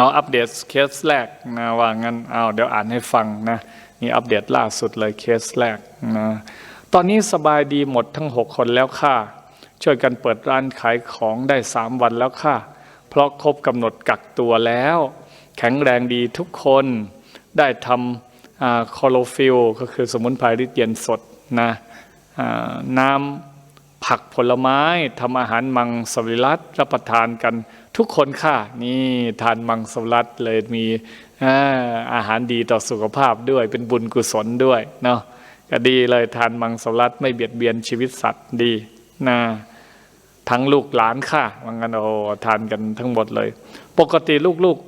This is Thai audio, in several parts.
เอาอัปเดตเคสแรกนะว่างั้นเอาเดี๋ยวอ่านให้ฟังนะนี่อัปเดตล่าสุดเลยเคสแรกนะตอนนี้สบายดีหมดทั้ง 6 คนแล้วค่ะ ช่วยกันเปิดร้านขายของได้ 3 วันแล้วค่ะ เพราะครบกำหนดกักตัวแล้ว แข็งแรงดีทุกคนได้ทำคอโลฟิลก็คือสมุนไพรฤทธิ์เย็นสดนะน้ำ ผักผลไม้ทำอาหารมังสวิรัตรับประทานกันทุกคนค่ะ นี่ทานมังสวิรัตเลยมีอาหารดีต่อสุขภาพด้วยเป็นบุญกุศลด้วยเนาะก็ดีเลยทานมังสวิรัตไม่เบียดเบียนชีวิตสัตว์ดีนะทั้งลูกหลานค่ะว่างั้นโอ้ทานกันทั้งหมดเลย ปกติลูกลูก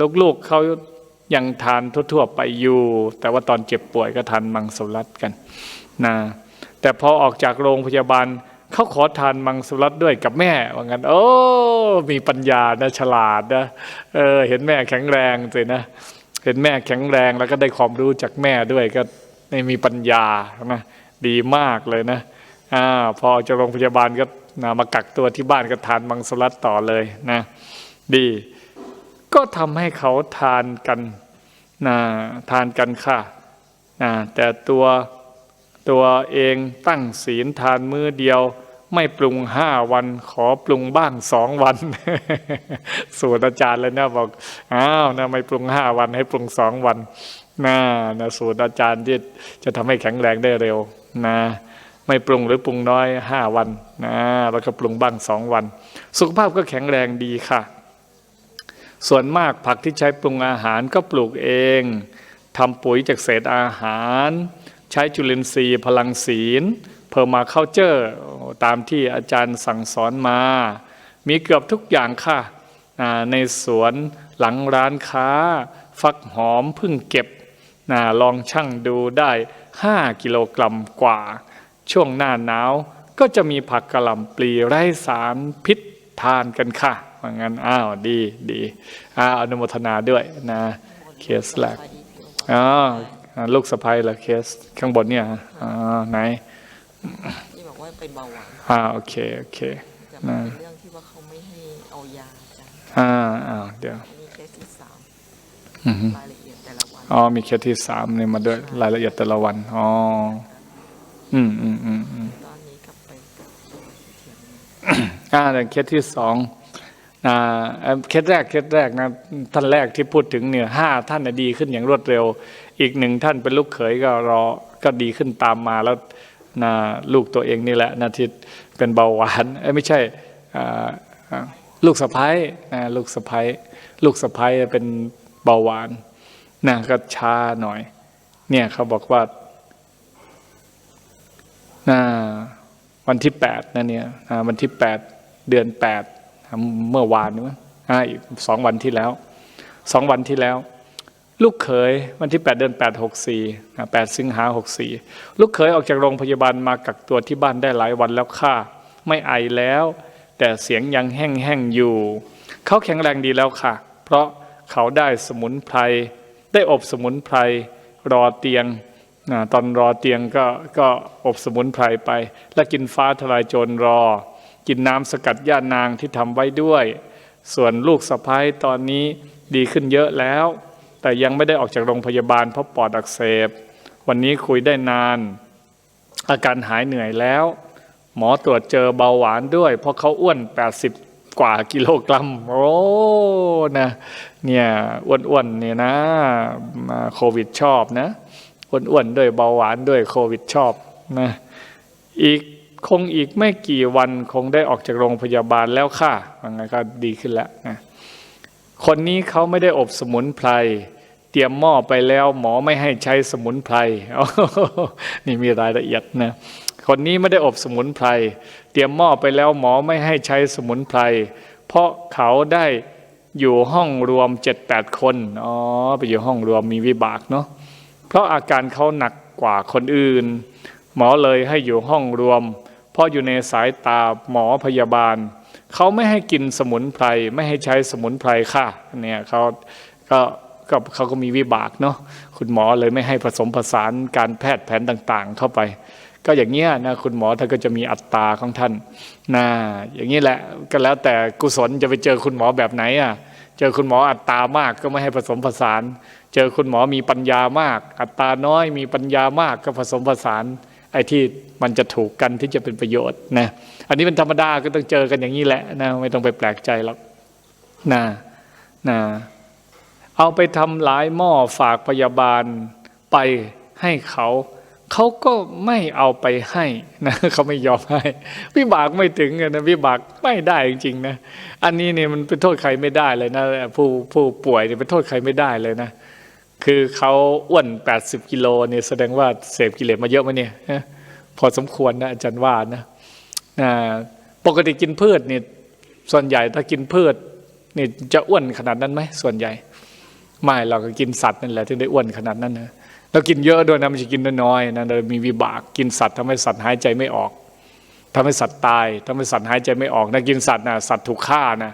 ลูกลูกๆเขายังทานทั่วๆไปอยู่ แต่ว่าตอนเจ็บป่วยก็ทานมังสวิรัตกันนะแต่พอออกจากโรงพยาบาล เขาขอทานมังสวิรัตด้วยกับแม่ว่างั้น โอ้ มีปัญญานะฉลาดนะเออเห็นแม่แข็งแรงสินะเห็นแม่แข็งแรงแล้วก็ได้ความรู้จากแม่ด้วยก็มีปัญญานะดีมากเลยนะอ่าพอจากโรงพยาบาลก็นะมากักตัวที่บ้านก็ทานมังสวิรัตต่อเลยนะดี ก็ทำให้เขาทานกันนะทานกันค่ะนะแต่ตัว ตัวเองตั้งศีลทานมื้อเดียว ไม่ปรุงห้าวัน ขอปรุงบ้างสองวัน สูตรอาจารย์เลยนะบอกอ้าวนะไม่ปรุงห้าวันให้ปรุงสองวันนะนะสูตรอาจารย์ที่จะทำให้แข็งแรงได้เร็วนะไม่ปรุงหรือปรุงน้อยห้าวันนะแล้วก็ปรุงบ้างสองวัน สุขภาพก็แข็งแรงดีค่ะ ส่วนมากผักที่ใช้ปรุงอาหารก็ปลูกเองทำปุ๋ยจากเศษอาหาร ใช้จุลินทรีย์พลังศีลเพอร์มาเข้าเจอร์ตามที่อาจารย์สั่งสอนมา มีเกือบทุกอย่างค่ะอ่าในสวนหลังร้านค้า ฟักหอมเพึ่งเก็บนะลองชั่งดูได้ 5 กิโลกรัมกว่า ช่วงหน้าหนาวก็จะมีผักกระหล่ำปลีไร้สารพิษทานกันค่ะว่างั้นอ้าวดีดีอ้าวอนุโมทนาด้วยนะเคสแรกอ๋อ ลูกสะพ้ยเหรอเคส ข้างบนเนี่ยอ๋อไหนที่บอกว่าเป็นเบาหวานอ่าโอเคโอเคจะเป็นเรื่องที่ว่าเขาไม่ให้เอายาจ้ะอ่าอ่าเดี๋ยวอันนี้เคสที่สามอือฮึรายละเอียดแต่ละวันอ๋อมีเคสที่สามเนี่ยมาด้วยรายละเอียดแต่ละวันอ๋ออืมอืมอืมอืมตอนนี้กลับไปกับตัวเทียมอ่าแต่เคสที่สองอ่า เอ่อเคสแรกเคสแรกนะท่านแรกที่พูดถึงเนี่ยห้าท่านน่ะดีขึ้นอย่างรวดเร็ว อีกหนึ่งท่านเป็นลูกเขยก็รอก็ดีขึ้นตามมาแล้วนะลูกตัวเองนี่แหละนะที่เป็นเบาหวานเอ้ยไม่ใช่ลูกสะพ้ายนะลูกสะพ้ายลูกสะพ้ายเป็นเบาหวานนะก็ช้าหน่อย เนี่ยเขาบอกว่านะวันที่แปดนะเนี่ยวันที่แปดเดือนแปด เมื่อวานนี้มั้งอีกสองวันที่แล้วสองวันที่แล้ว ลูกเขยวันที่ 8 เดือน8 64อ่า8สิงหา 64 ลูกเขยออกจากโรงพยาบาลมากักตัวที่บ้านได้หลายวันแล้วค่ะ ไม่ไอแล้ว แต่เสียงยังแห้งๆอยู่ เขาแข็งแรงดีแล้วค่ะ เพราะเขาได้สมุนไพรได้อบสมุนไพรรอเตียงตอนรอเตียงก็ก็อบสมุนไพรไป แล้วกินฟ้าทลายโจรรอ กินน้ำสกัดย่านางที่ทำไว้ด้วย ส่วนลูกสะพ้ายตอนนี้ดีขึ้นเยอะแล้ว แต่ยังไม่ได้ออกจากโรงพยาบาลเพราะปอดอักเสบ วันนี้คุยได้นาน อาการหายเหนื่อยแล้ว หมอตรวจเจอเบาหวานด้วย เพราะเขาอ้วน 80 กว่ากิโลกรัม โอ้นะเนี่ยอ้วนๆเนี่ยนะมาโควิดชอบนะอ้วนๆด้วยเบาหวานด้วยโควิดชอบนะอีก คงอีกไม่กี่วันคงได้ออกจากโรงพยาบาลแล้วค่ะว่าไงก็ดีขึ้นแล้วนะคนนี้เขาไม่ได้อบสมุนไพร เตรียมหม้อไปแล้ว หมอไม่ให้ใช้สมุนไพร นี่มีรายละเอียดนะ คนนี้ไม่ได้อบสมุนไพร เตรียมหม้อไปแล้วหมอไม่ให้ใช้สมุนไพร เพราะเขาได้อยู่ห้องรวมเจ็ดแปดคน อ๋อ ไปอยู่ห้องรวมมีวิบากเนาะ เพราะอาการเขาหนักกว่าคนอื่น หมอเลยให้อยู่ห้องรวม เพราะอยู่ในสายตาหมอพยาบาล เขาไม่ให้กินสมุนไพรไม่ให้ใช้สมุนไพรค่ะเนี่ยเขาก็ก็เขาก็มีวิบากเนาะคุณหมอเลยไม่ให้ผสมผสานการแพทย์แผนต่างๆ เข้าไป ก็อย่างเงี้ยนะคุณหมอท่านก็จะมีอัตราของท่านนะอย่างนี้แหละก็แล้วแต่กุศลจะไปเจอคุณหมอแบบไหนอะเจอคุณหมออัตรามากก็ไม่ให้ผสมผสาน เจอคุณหมอมีปัญญามาก อัตราน้อยมีปัญญามากก็ผสมผสาน ไอ้ที่มันจะถูกกันที่จะเป็นประโยชน์นะอันนี้เป็นธรรมดาก็ต้องเจอกันอย่างนี้แหละนะไม่ต้องไปแปลกใจหรอกนะนะเอาไปทำหลายหม้อฝากพยาบาลไปให้เขาเขาก็ไม่เอาไปให้นะเขาไม่ยอมให้วิบากไม่ถึงนะวิบากไม่ได้จริงๆนะอันนี้เนี่ยมันเป็นโทษใครไม่ได้เลยนะผู้ผู้ป่วยเนี่ยเป็นโทษใครไม่ได้เลยนะ คือเขาอ้วน 80 กิโลเนี่ยแสดงว่าเสพกิเลสมาเยอะไหมเนี่ยพอสมควรนะอาจารย์ว่านะนะปกติกินพืชเนี่ยส่วนใหญ่ถ้ากินพืชนี่จะอ้วนขนาดนั้นไหมส่วนใหญ่ ไม่เราก็กินสัตว์นั่นแหละถึงได้อ้วนขนาดนั้นนะแล้วกินเยอะด้วยนะไม่ใช่กินน้อยๆนะเลยมีวิบากกินสัตว์ทำให้สัตว์หายใจไม่ออกทำให้สัตว์ตายทำให้สัตว์หายใจไม่ออกนะกินสัตว์นะสัตว์ถูกฆ่านะ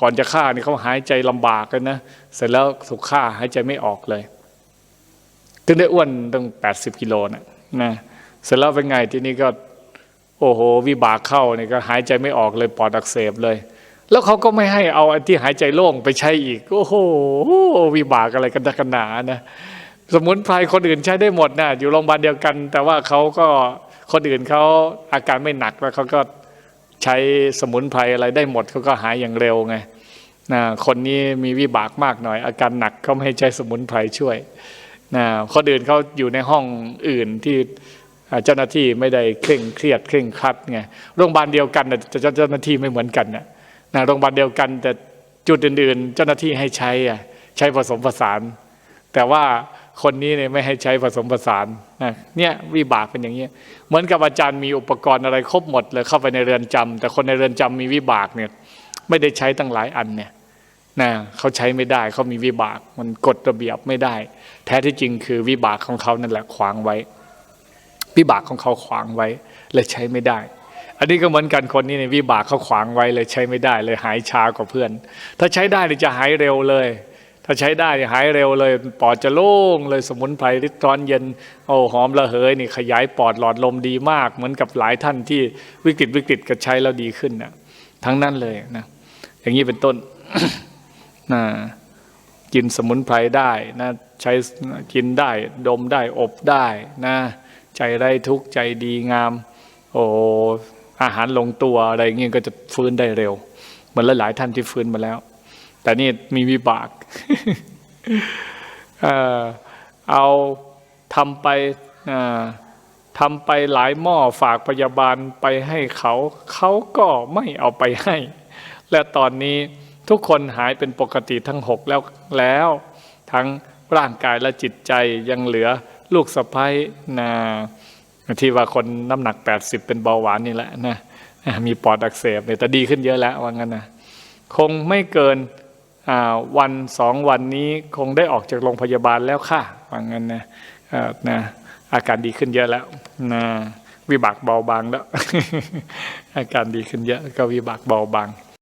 ก่อนจะฆ่านี่เขาหายใจลำบากกันนะ เสร็จแล้วถูกฆ่าหายใจไม่ออกเลยถึงได้อ้วนตั้งแปดสิบกิโลนะนะ เสร็จแล้วเป็นไงทีนี้ก็ โอ้โห วิบากเข้านี่ก็หายใจไม่ออกเลยปอดอักเสบเลย แล้วเขาก็ไม่ให้เอาไอ้ที่หายใจโล่งไปใช้อีก โอ้โห วิบากอะไรกันนักกันหนานะ สมุนไพรคนอื่นใช้ได้หมดนะอยู่โรงพยาบาลเดียวกัน แต่ว่าเขาก็คนอื่นเขาอาการไม่หนักแล้วเขาก็ ใช้สมุนไพรอะไรได้หมดเขาก็หายอย่างเร็วไงนะคนนี้มีวิบากมากหน่อย อาการหนักเขาไม่ให้ใช้สมุนไพรช่วยนะคนอื่นเขาอยู่ในห้องอื่นที่เจ้าหน้าที่ไม่ได้เคร่งเครียดเคร่งครัดไงโรงพยาบาลเดียวกันน่ะแต่เจ้าหน้าที่ไม่เหมือนกันนะโรงพยาบาลเดียวกันแต่จุดอื่น ๆ เจ้าหน้าที่ให้ใช้อะใช้ผสมผสาน แต่ว่า คนนี้เนี่ยไม่ให้ใช้ผสมผสานนะเนี่ยวิบากเป็นอย่างนี้ เหมือนกับอาจารย์มีอุปกรณ์อะไรครบหมดเลยเข้าไปในเรือนจำแต่คนในเรือนจำมีวิบากเนี่ยไม่ได้ใช้ตั้งหลายอันเนี่ยนะเขาใช้ไม่ได้เขามีวิบาก มันกฎระเบียบไม่ได้ แท้ที่จริงคือวิบากของเขานั่นแหละขวางไว้ วิบากของเขาขวางไว้เลยใช้ไม่ได้ อันนี้ก็เหมือนกันคนนี้ในวิบากเขาขวางไว้เลยใช้ไม่ได้เลยหายช้ากว่าเพื่อน ถ้าใช้ได้เนี่ยจะหายเร็วเลย ถ้าใช้ได้เนี่ยหายเร็วเลยปอดจะโล่งเลยสมุนไพรริดร้อนเย็นโอ้หอมระเหยนี่ขยายปอดหลอดลมดีมาก เหมือนกับหลายท่านที่วิกฤตวิกฤตก็ใช้แล้วดีขึ้นนะทั้งนั้นเลยนะอย่างนี้เป็นต้นนะกินสมุนไพรได้นะใช้กินได้ดมได้อบได้นะใจไร้ทุกข์ใจดีงาม โอ้อาหารลงตัวอะไรเงี้ยก็จะฟื้นได้เร็วเหมือนหลายๆท่านที่ฟื้นมาแล้ว แต่นี่มีวิบาก เอาทำไปทำไปหลายหม้อฝากพยาบาลไปให้เขา เขาก็ไม่เอาไปให้ และตอนนี้ทุกคนหายเป็นปกติทั้งหกแล้วแล้ว ทั้งร่างกายและจิตใจยังเหลือลูกสะพ้ยนะที่ว่าคนน้ำหนัก 80 เป็นเบาหวานนี่แหละนะมีปอดอักเสบเนี่ยแต่ดีขึ้นเยอะแล้วว่างั้นนะคงไม่เกิน วันสองวันนี้คงได้ออกจากโรงพยาบาลแล้วค่ะว่างั้นนะเอ่อนะอาการดีขึ้นเยอะแล้วนะวิบากเบาบางแล้ว อาการดีขึ้นเยอะก็วิบากเบาบาง